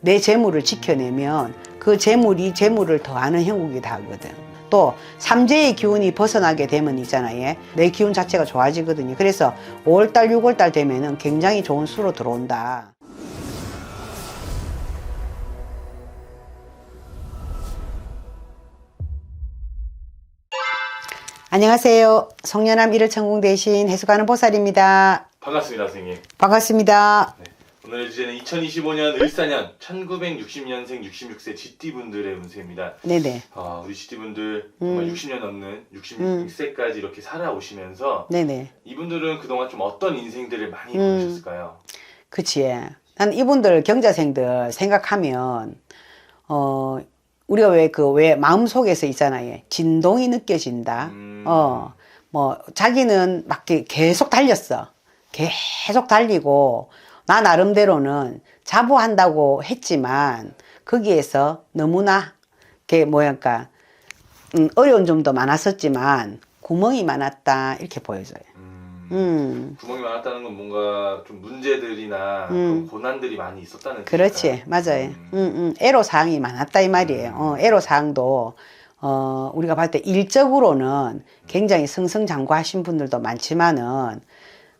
내 재물을 지켜내면 그 재물이 재물을 더하는 형국이 다 하거든. 또 삼재의 기운이 벗어나게 되면 있잖아요. 내 기운 자체가 좋아지거든요. 그래서 5월달, 6월달 되면은 굉장히 좋은 수로 들어온다. 안녕하세요. 성년암 일을 천궁 대신 해수가는 보살입니다. 반갑습니다, 선생님. 반갑습니다. 네. 오늘의 주제는 2025년 을사년 1960년생 66세 GT분들의 운세입니다. 네네. 아, 우리 GT분들 정말 음. 60년 넘는 66세까지 이렇게 살아오시면서 네네. 이분들은 그동안 좀 어떤 인생들을 많이 음. 보셨을까요? 그치. 난 이분들 경자생들 생각하면, 어, 우리가 왜 그, 왜 마음 속에서 있잖아요. 진동이 느껴진다. 음. 어, 뭐, 자기는 막 이렇게 계속 달렸어. 계속 달리고, 나 나름대로는 자부한다고 했지만, 거기에서 너무나, 게 뭐랄까, 음, 어려운 점도 많았었지만, 구멍이 많았다. 이렇게 보여져요. 음, 음. 구멍이 많았다는 건 뭔가 좀 문제들이나 음. 고난들이 많이 있었다는 그렇지, 뜻일까요? 맞아요. 음. 음, 음, 애로 사항이 많았다 이 말이에요. 어, 애로 사항도 어, 우리가 봤을 때 일적으로는 굉장히 승승장구하신 분들도 많지만은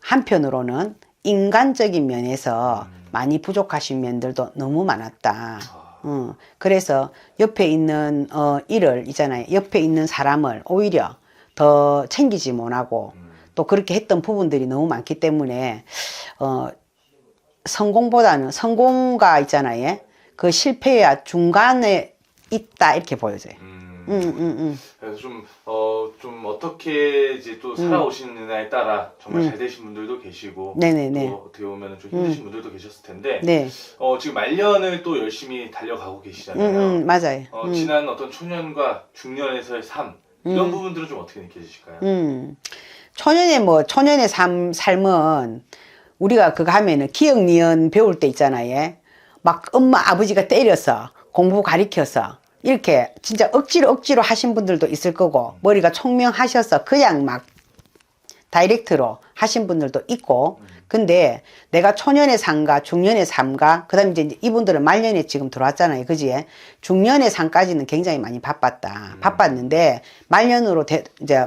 한편으로는 인간적인 면에서 음. 많이 부족하신 면들도 너무 많았다. 아, 어, 그래서 옆에 있는 어, 일을 있잖아요. 옆에 있는 사람을 오히려 더 챙기지 못하고 음. 또 그렇게 했던 부분들이 너무 많기 때문에 어 성공보다는 성공가 있잖아요. 그 실패야 중간에 있다 이렇게 보여져요. 음. 음, 음, 음. 그래서 좀, 어, 좀 어떻게 이제 또 살아오시느냐에 따라 정말 음. 잘 되신 분들도 계시고, 네네네. 또 어떻게 보면 좀 힘드신 분들도 계셨을 텐데, 네. 어, 지금 말년을 또 열심히 달려가고 음, 계시잖아요. 음, 맞아요. 어, 음, 지난 어떤 초년과 중년에서의 삶, 이런 음. 부분들은 좀 어떻게 느껴지실까요? 음. 초년의 뭐 초년의 삶 삶은 우리가 그거 하면은 기억 니은 배울 때 있잖아요. 막 엄마 아버지가 때려서 공부 가리켜서 이렇게 진짜 억지로 억지로 하신 분들도 있을 거고 머리가 총명하셔서 그냥 막 다이렉트로 하신 분들도 있고. 근데 내가 초년의 삶과 중년의 삶과 그 다음에 이제 이분들은 말년에 지금 들어왔잖아요. 그지? 중년의 삶까지는 굉장히 많이 바빴다. 바빴는데 말년으로 대- 이제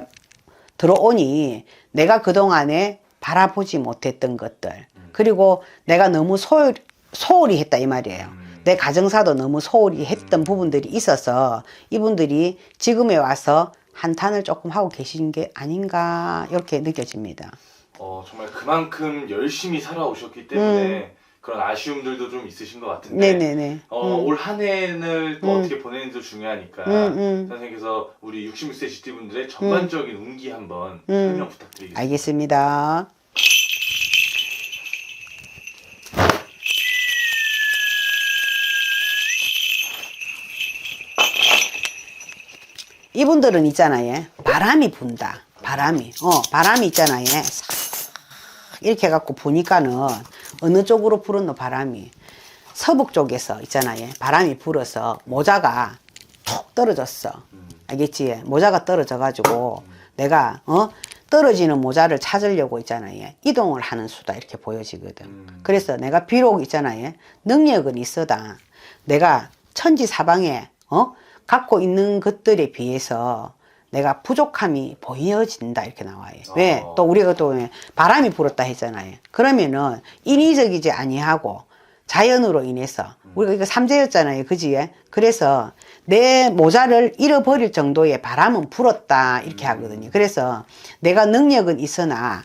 들어오니 내가 그동안에 바라보지 못했던 것들. 그리고 내가 너무 소홀, 소홀히 했다 이 말이에요. 음. 내 가정사도 너무 소홀히 했던 부분들이 있어서 이분들이 지금에 와서 한탄을 조금 하고 계신 게 아닌가 이렇게 느껴집니다 어, 정말 그만큼 열심히 살아오셨기 때문에 그런 아쉬움들도 좀 있으신 것 같은데, 음. 네네네 어, 음. 올한 해를 또 음. 어떻게 보내는지도 중요하니까, 음, 음. 선생님께서 우리 66세 GT분들의 전반적인 운기 한번 음. 설명 부탁드리겠습니다. 알겠습니다. 이분들은 있잖아요. 바람이 분다. 바람이. 어, 바람이 있잖아요. 싹 이렇게 해갖고 보니까는 어느 쪽으로 불었노 바람이. 서북 쪽에서 있잖아요. 바람이 불어서 모자가 툭 떨어졌어. 알겠지? 모자가 떨어져가지고 내가 어 떨어지는 모자를 찾으려고 있잖아요. 이동을 하는 수다 이렇게 보여지거든. 음. 그래서 내가 비록 있잖아요. 능력은 있어다. 내가 천지 사방에 어 갖고 있는 것들에 비해서 내가 부족함이 보여진다 이렇게 나와요. 왜? 어. 또 우리가 또왜 바람이 불었다 했잖아요. 그러면은 인위적이지 아니하고 자연으로 인해서 우리가 이거 삼재였잖아요. 그지? 그래서 내 모자를 잃어버릴 정도의 바람은 불었다 이렇게 하거든요. 그래서 내가 능력은 있으나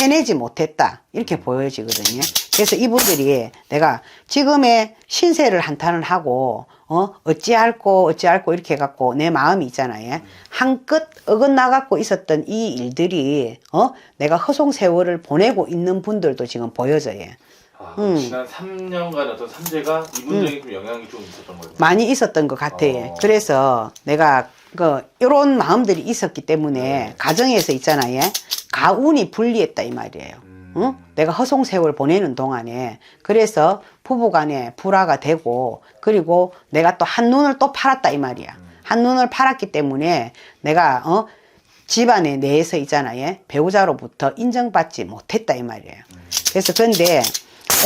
해내지 못했다 이렇게 보여지거든요. 그래서 이분들이 내가 지금의 신세를 한탄을 하고 어 어찌할꼬 어찌할꼬 이렇게 해갖고 내 마음이 있잖아요. 한껏 어긋나갖고 있었던 이 일들이 어 내가 허송 세월을 보내고 있는 분들도 지금 보여져요. 아, 음. 지난 3년간 어떤 삼재가 이분적인 좀 영향이 좀 있었던 거예요. 많이 있었던 것 같아요. 어. 그래서 내가 그 이런 마음들이 있었기 때문에 네. 가정에서 있잖아요. 가운이 불리했다 이 말이에요. 음. 응? 내가 허송 세월 보내는 동안에 그래서 부부간에 불화가 되고 그리고 내가 또 한 눈을 또 팔았다 이 말이야. 한 눈을 팔았기 때문에 내가 어 집안에 내에서 있잖아요. 배우자로부터 인정받지 못했다 이 말이에요. 그래서 근데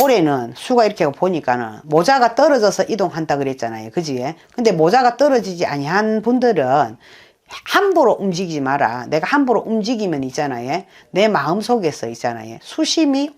올해는 수가 이렇게 보니까는 모자가 떨어져서 이동한다 그랬잖아요. 그지? 근데 모자가 떨어지지 아니한 분들은 함부로 움직이지 마라. 내가 함부로 움직이면 있잖아요. 내 마음 속에서 있잖아요. 수심이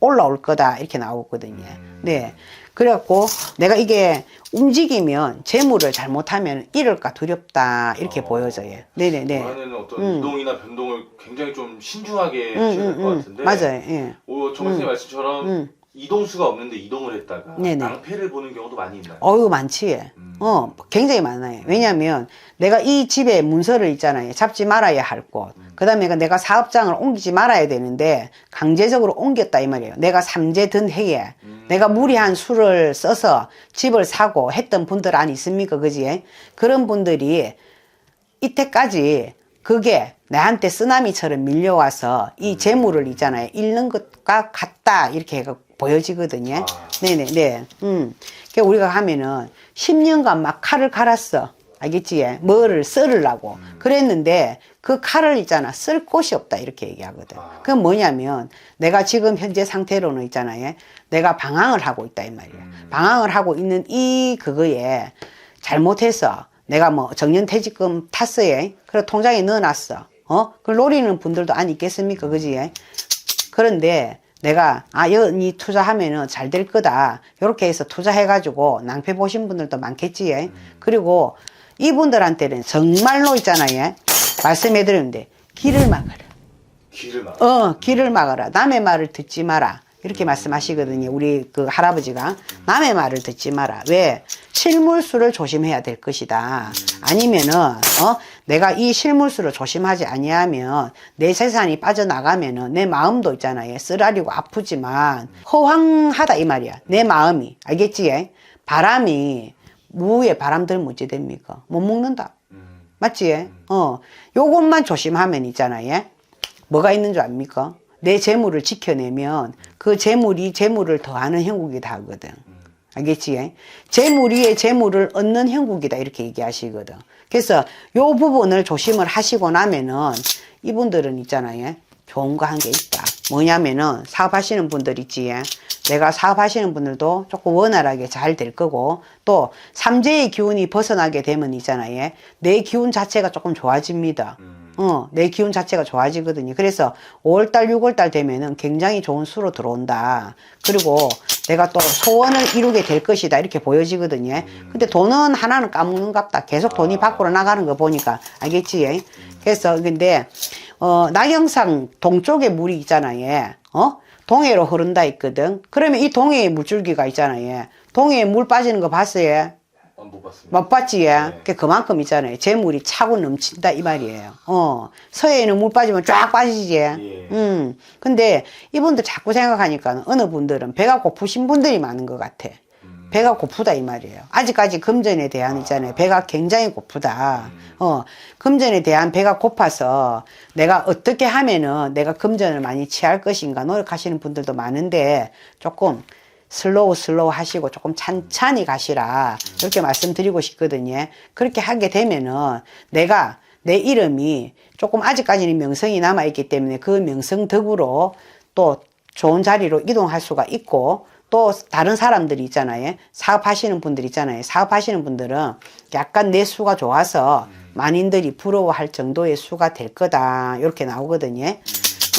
올라올 거다. 이렇게 나오거든요. 음. 네. 그래갖고 내가 이게 움직이면 재물을 잘못하면 잃을까 두렵다. 이렇게 어. 보여져요. 네네네. 안에는 어떤 음. 이동이나 변동을 굉장히 좀 신중하게 음, 하셔야 될 음, 것 음. 같은데 맞아요. 예. 오, 정 선생님 말씀처럼 음. 이동수가 없는데 이동을 했다가 네네. 낭패를 보는 경우도 많이 있나요? 어유 많지. 음. 어, 굉장히 많아요. 왜냐면 내가 이 집에 문서를 있잖아요. 잡지 말아야 할 곳. 음. 그 다음에 내가 사업장을 옮기지 말아야 되는데 강제적으로 옮겼다 이 말이에요. 내가 삼재 든 해에 음. 내가 무리한 수를 써서 집을 사고 했던 분들 안 있습니까? 그지? 그런 분들이 이때까지 그게 나한테 쓰나미처럼 밀려와서 이 재물을 있잖아요. 잃는 것과 같다. 이렇게 해가 보여지거든요. 아. 네네, 네. 음. 그 우리가 하면은 10년간 막 칼을 갈았어. 알겠지? 뭐를 썰으려고. 그랬는데 그 칼을 있잖아. 쓸 곳이 없다. 이렇게 얘기하거든. 아. 그건 뭐냐면 내가 지금 현재 상태로는 있잖아요. 내가 방황을 하고 있다. 이 말이야. 음. 방황을 하고 있는 이 그거에 잘못해서 내가 뭐 정년퇴직금 탔어요. 그래 통장에 넣어놨어. 어? 그걸 노리는 분들도 안 있겠습니까? 그지? 그런데 내가 아 여기 투자하면은 잘 될 거다. 이렇게 해서 투자해 가지고 낭패 보신 분들도 많겠지 그리고 이분들한테는 정말로 있잖아요 말씀해 드리는데 길을 막아라. 길을 막. 어 길을 막아라. 남의 말을 듣지 마라. 이렇게 말씀하시거든요 우리 그 할아버지가. 남의 말을 듣지 마라. 왜? 실물수를 조심해야 될 것이다. 아니면은 어 내가 이 실물수를 조심하지 아니하면 내 재산이 빠져나가면은 내 마음도 있잖아요. 쓰라리고 아프지만. 허황하다 이 말이야. 내 마음이. 알겠지? 바람이 무에 바람 들면 어찌 됩니까? 못 먹는다. 음. 맞지? 어, 요것만 조심하면 있잖아요. 뭐가 있는 줄 압니까? 내 재물을 지켜내면 그 재물이 재물을 더하는 형국이다 하거든. 알겠지? 재물 위에 재물을 얻는 형국이다 이렇게 얘기하시거든. 그래서 요 부분을 조심을 하시고 나면은 이분들은 있잖아요. 좋은 거 한 게 있다. 뭐냐면은 사업하시는 분들 있지. 내가 사업하시는 분들도 조금 원활하게 잘 될 거고 또 삼재의 기운이 벗어나게 되면 있잖아요. 내 기운 자체가 조금 좋아집니다. 음. 어, 내 기운 자체가 좋아지거든요. 그래서 5월달, 6월달 되면은 굉장히 좋은 수로 들어온다. 그리고 내가 또 소원을 이루게 될 것이다. 이렇게 보여지거든요. 근데 돈은 하나는 까먹는 갑다. 계속 돈이 아. 밖으로 나가는 거 보니까. 알겠지? 그래서, 근데, 어, 낙영상 동쪽에 물이 있잖아요. 어? 동해로 흐른다 했거든. 그러면 이 동해에 물줄기가 있잖아요. 동해에 물 빠지는 거 봤어요? 아, 못 봤습니다. 못 봤지, 예? 네. 그 그만큼 있잖아요. 재물이 차고 넘친다, 이 말이에요. 어. 서해에는 물 빠지면 쫙 빠지지. 예. 음. 근데 이분들 자꾸 생각하니까 어느 분들은 배가 고프신 분들이 많은 것 같아. 음. 배가 고프다, 이 말이에요. 아직까지 금전에 대한 있잖아요. 배가 굉장히 고프다. 어. 금전에 대한 배가 고파서 내가 어떻게 하면은 내가 금전을 많이 취할 것인가 노력하시는 분들도 많은데 조금 슬로우 슬로우 하시고 조금 찬찬히 가시라 이렇게 말씀드리고 싶거든요. 그렇게 하게 되면은 내가 내 이름이 조금 아직까지는 명성이 남아 있기 때문에 그 명성 덕으로 또 좋은 자리로 이동할 수가 있고 또 다른 사람들이 있잖아요. 사업하시는 분들 있잖아요. 사업하시는 분들은 약간 내 수가 좋아서 만인들이 부러워할 정도의 수가 될 거다. 이렇게 나오거든요.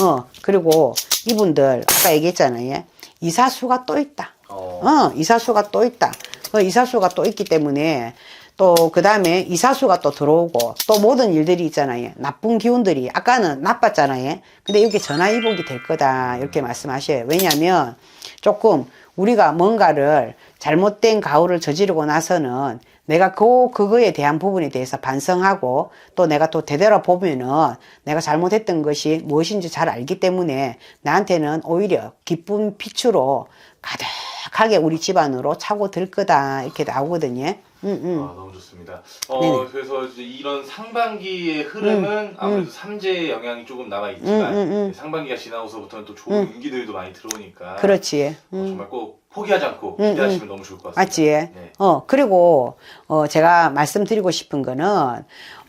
어, 그리고 이분들 아까 얘기했잖아요. 이사수가 또 있다. 어. 어, 이사수가 또 있다. 어, 이사수가 또 있기 때문에 또 그 다음에 이사수가 또 들어오고 또 모든 일들이 있잖아요. 나쁜 기운들이 아까는 나빴잖아요. 근데 이게 전화위복이 될 거다 이렇게 말씀하셔요. 왜냐하면 조금 우리가 뭔가를 잘못된 가오를 저지르고 나서는 내가 그 그거에 대한 부분에 대해서 반성하고 또 내가 또 되돌아 보면은 내가 잘못했던 것이 무엇인지 잘 알기 때문에 나한테는 오히려 기쁜 빛으로 가득하게 우리 집안으로 차고 들 거다 이렇게 나오거든요. 음, 음. 아, 너무 좋습니다. 어, 네네. 그래서 이제 이런 상반기의 흐름은 아무래도 삼재의 영향이 조금 남아 있지만 음, 음, 음. 상반기가 지나고서부터는 또 좋은 운기들도 많이 들어오니까 그렇지. 어, 음. 정말 꼭 포기하지 않고 음, 기대하시면 너무 좋을 것 같습니다. 맞지? 네. 어, 그리고, 어, 제가 말씀드리고 싶은 거는,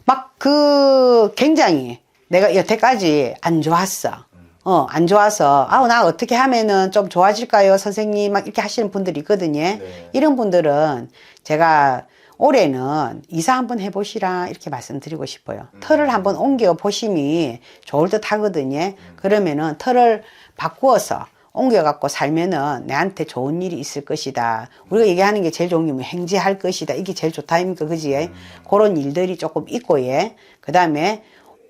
막 그, 굉장히 내가 여태까지 안 좋았어. 어, 안 좋아서, 아우, 나 어떻게 하면은 좀 좋아질까요, 선생님? 막 이렇게 하시는 분들이 있거든요. 네. 이런 분들은 제가 올해는 이사 한번 해보시라 이렇게 말씀드리고 싶어요. 음. 털을 한번 옮겨 보심이 좋을 듯 하거든요. 그러면은 털을 바꾸어서 옮겨갖고 살면은 내한테 좋은 일이 있을 것이다. 우리가 얘기하는 게 제일 좋은 게 뭐 행지할 것이다. 이게 제일 좋다 아닙니까? 그지? 음. 그런 일들이 조금 있고, 예. 그 다음에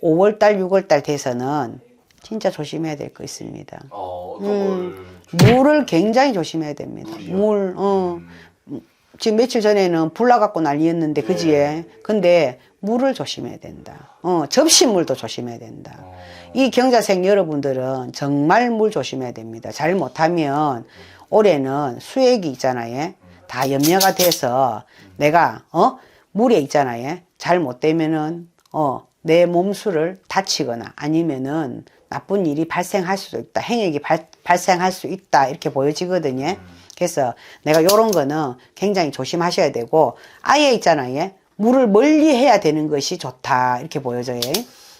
5월달, 6월달 돼서는 진짜 조심해야 될 거 있습니다. 어, 음. 걸 물을 굉장히 조심해야 됩니다. 물이요? 물, 어. 음. 지금 며칠 전에는 불 나갖고 난리였는데, 그지에? 근데 물을 조심해야 된다. 어, 접시물도 조심해야 된다. 어, 이 경자생 여러분들은 정말 물 조심해야 됩니다. 잘 못하면 올해는 수액이 있잖아요. 다 염려가 돼서 내가, 어? 물에 있잖아요. 잘 못되면은, 어, 내 몸수를 다치거나 아니면은 나쁜 일이 발생할 수도 있다. 행액이 발, 발생할 수 있다. 이렇게 보여지거든요. 그래서 내가 요런 거는 굉장히 조심하셔야 되고, 아예 있잖아요. 물을 멀리 해야 되는 것이 좋다. 이렇게 보여져요.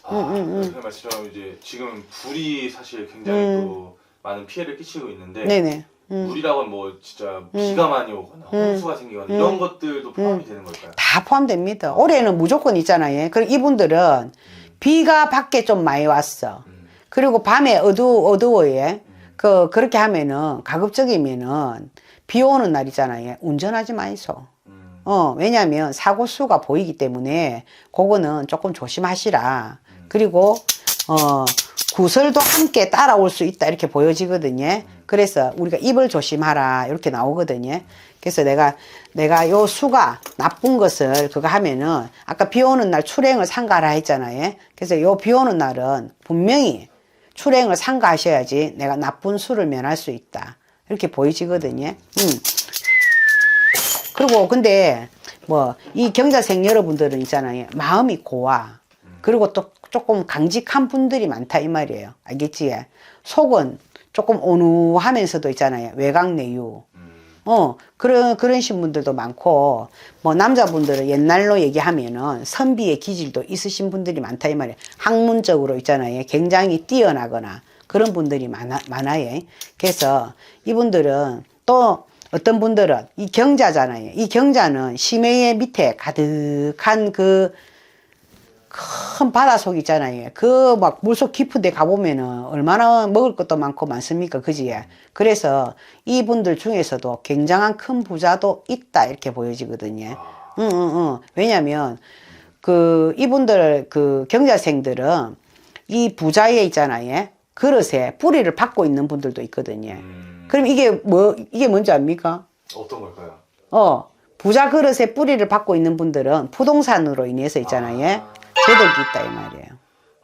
아, 선생님 말씀처럼 이제 지금 불이 사실 굉장히 또 많은 피해를 끼치고 있는데 음. 네네. 음. 물이라고 뭐 진짜 비가 많이 오거나 홍수가 생기거나 이런 것들도 포함이 되는 걸까요? 다 포함됩니다. 올해는 무조건 있잖아요. 그리고 이분들은 비가 밖에 좀 많이 왔어. 음. 그리고 밤에 어두, 어두워요. 그, 그렇게 하면은, 가급적이면은, 비 오는 날이잖아요. 운전하지 마이소. 음. 어, 왜냐면 사고 수가 보이기 때문에, 그거는 조금 조심하시라. 그리고, 어, 구설도 함께 따라올 수 있다. 이렇게 보여지거든요. 그래서 우리가 입을 조심하라. 이렇게 나오거든요. 그래서 내가, 내가 요 수가 나쁜 것을 그거 하면은, 아까 비 오는 날 출행을 상가라 했잖아요. 그래서 요 비 오는 날은 분명히 출행을 상가하셔야지 내가 나쁜 수를 면할 수 있다. 이렇게 보이지거든요. 음. 그리고 근데 뭐 이 경자생 여러분들은 있잖아요. 마음이 고와. 그리고 또 조금 강직한 분들이 많다 이 말이에요. 알겠지? 속은 조금 온우하면서도 있잖아요. 외곽 내유. 음. 어, 그런, 그런 신 분들도 많고, 뭐, 남자분들은 옛날로 얘기하면은 선비의 기질도 있으신 분들이 많다, 이 말이에요. 학문적으로 있잖아요. 굉장히 뛰어나거나 그런 분들이 많아, 많아요. 그래서 이분들은 또 어떤 분들은 이 경자잖아요. 이 경자는 심해의 밑에 가득한 그 큰 바닷속 있잖아요. 그 막 물속 깊은 데 가보면은 얼마나 먹을 것도 많고 많습니까? 그지? 그래서 이분들 중에서도 굉장한 큰 부자도 있다. 이렇게 보여지거든요. 응, 응, 응. 왜냐면 그 이분들 그 경자생들은 이 부자에 있잖아요. 그릇에 뿌리를 받고 있는 분들도 있거든요. 음. 그럼 이게 뭐, 이게 뭔지 압니까? 어떤 걸까요? 어, 부자 그릇에 뿌리를 받고 있는 분들은 부동산으로 인해서 있잖아요. 아. 재덕이 있다, 이 말이에요.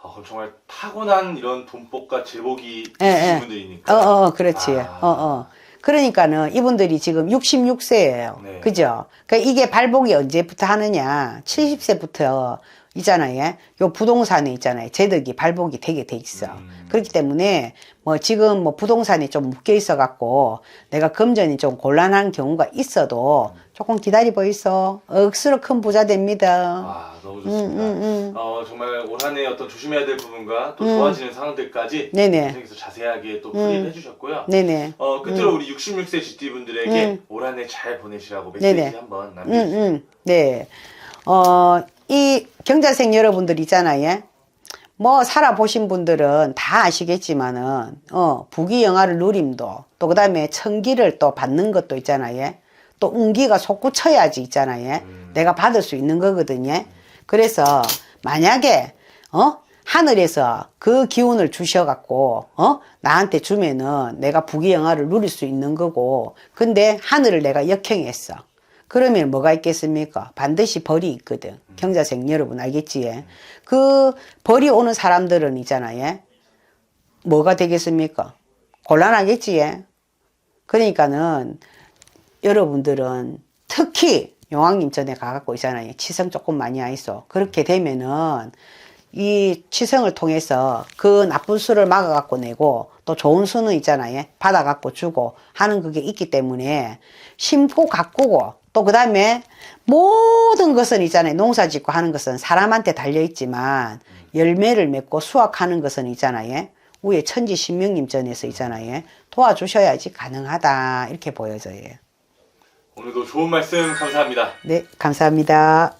아, 그럼 정말 타고난 이런 돈복과 제복이 예, 있으신 예. 분들이니까. 어, 어, 그렇지. 아. 어, 어. 그러니까는 이분들이 지금 66세예요. 네. 그죠? 그러니까 이게 발복이 언제부터 하느냐? 70세부터 있잖아요. 요 부동산에 있잖아요. 재덕이 발복이 되게 돼 있어. 음. 그렇기 때문에 뭐 지금 뭐 부동산이 좀 묶여 있어 갖고 내가 금전이 좀 곤란한 경우가 있어도 조금 기다리고 있어. 억수로 큰 부자 됩니다. 아, 너무 음, 좋습니다. 음, 음. 어, 정말 올 한해 어떤 조심해야 될 부분과 또 좋아지는 상황들까지 네네. 선생님께서 자세하게 또 풀이를 해주셨고요. 네네. 어, 끝으로 우리 66세 GT분들에게 올 한해 잘 보내시라고 메시지 음. 네네. 한번 응, 남겨주세요. 응. 네. 어, 이 경자생 여러분들 있잖아요. 뭐 살아보신 분들은 다 아시겠지만은 어 부귀영화를 누림도 또 그 다음에 천기를 또 받는 것도 있잖아요. 또 운기가 솟구쳐야지 있잖아요. 내가 받을 수 있는 거거든요. 그래서 만약에 어 하늘에서 그 기운을 주셔갖고 어 나한테 주면은 내가 부귀영화를 누릴 수 있는 거고 근데 하늘을 내가 역행했어. 그러면 뭐가 있겠습니까? 반드시 벌이 있거든. 경자생 여러분 알겠지? 그 벌이 오는 사람들은 있잖아요. 뭐가 되겠습니까? 곤란하겠지? 그러니까는 여러분들은 특히 용왕님 전에 가갖고 있잖아요. 치성 조금 많이 하있어. 그렇게 되면은 이 치성을 통해서 그 나쁜 수를 막아갖고 내고 또 좋은 수는 있잖아요. 받아갖고 주고 하는 그게 있기 때문에 심고 가꾸고 또 그 다음에 모든 것은 있잖아요. 농사 짓고 하는 것은 사람한테 달려있지만 열매를 맺고 수확하는 것은 있잖아요. 위에 천지 신명님 전에서 있잖아요. 도와주셔야지 가능하다 이렇게 보여져요. 오늘도 좋은 말씀 감사합니다. 네, 감사합니다.